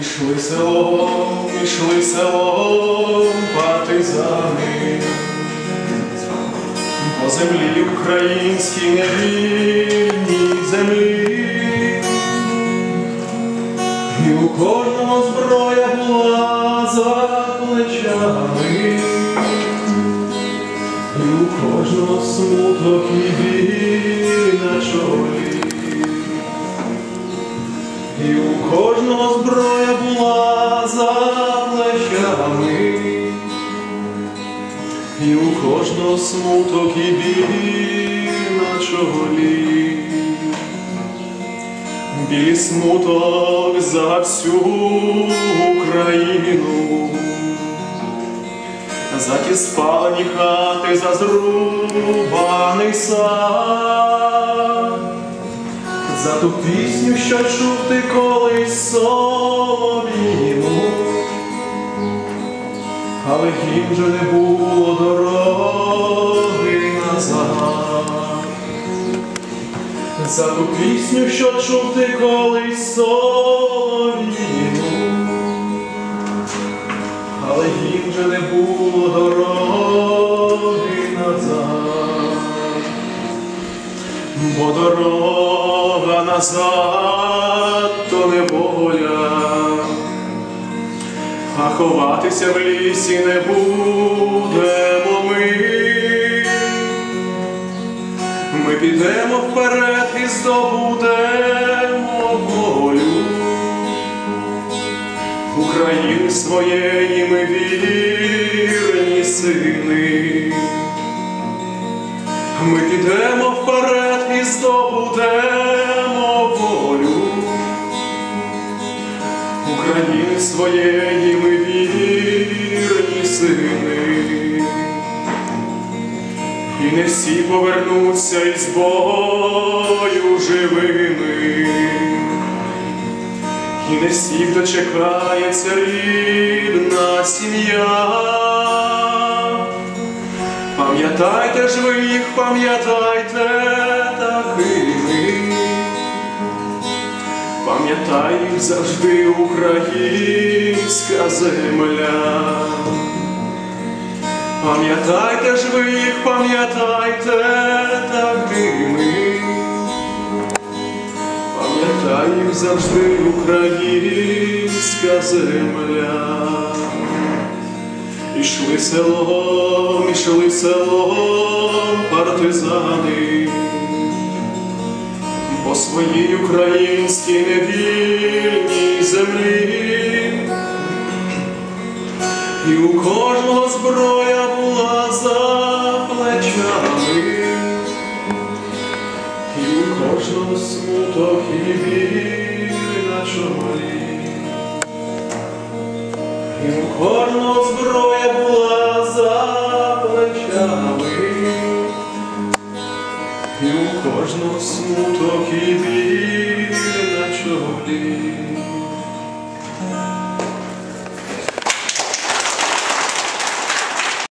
Ішли селом, пішли селом партизани, по землі українській невільній землі, і у кожного зброя була за плечами, і у кожного смуток і біль на чолі. Білі смуток за всю Україну, за ті спалені хати, за зрубаний сад. За ту пісню, що чув ти колись солов'їну, але їм же не було дороги назад. За ту пісню, що чув ти колись солов'їну, але їм же не було дороги назад. Бо дорога назад а ховатися в лісі не будемо ми. Ми підемо вперед і здобудемо волю України своєї ми вірні сини. Ми підемо вперед і здобудемо України своєї ми вірні сини. І не всі повернуться із бою живими, і не всіх дочекається рідна сім'я. Пам'ятайте ж ви їх, пам'ятайте пам'ятай завжди українська земля. Пам'ятайте ж ви їх, пам'ятайте такими, пам'ятай їх завжди українська земля. Ішли селом, ішли селом партизани, по своїй українській невільній землі, і у кожного зброя була за плечами, і у кожного смуток і біль на чолі. І у кожного зброя і у кожного смуток і біль на чолі.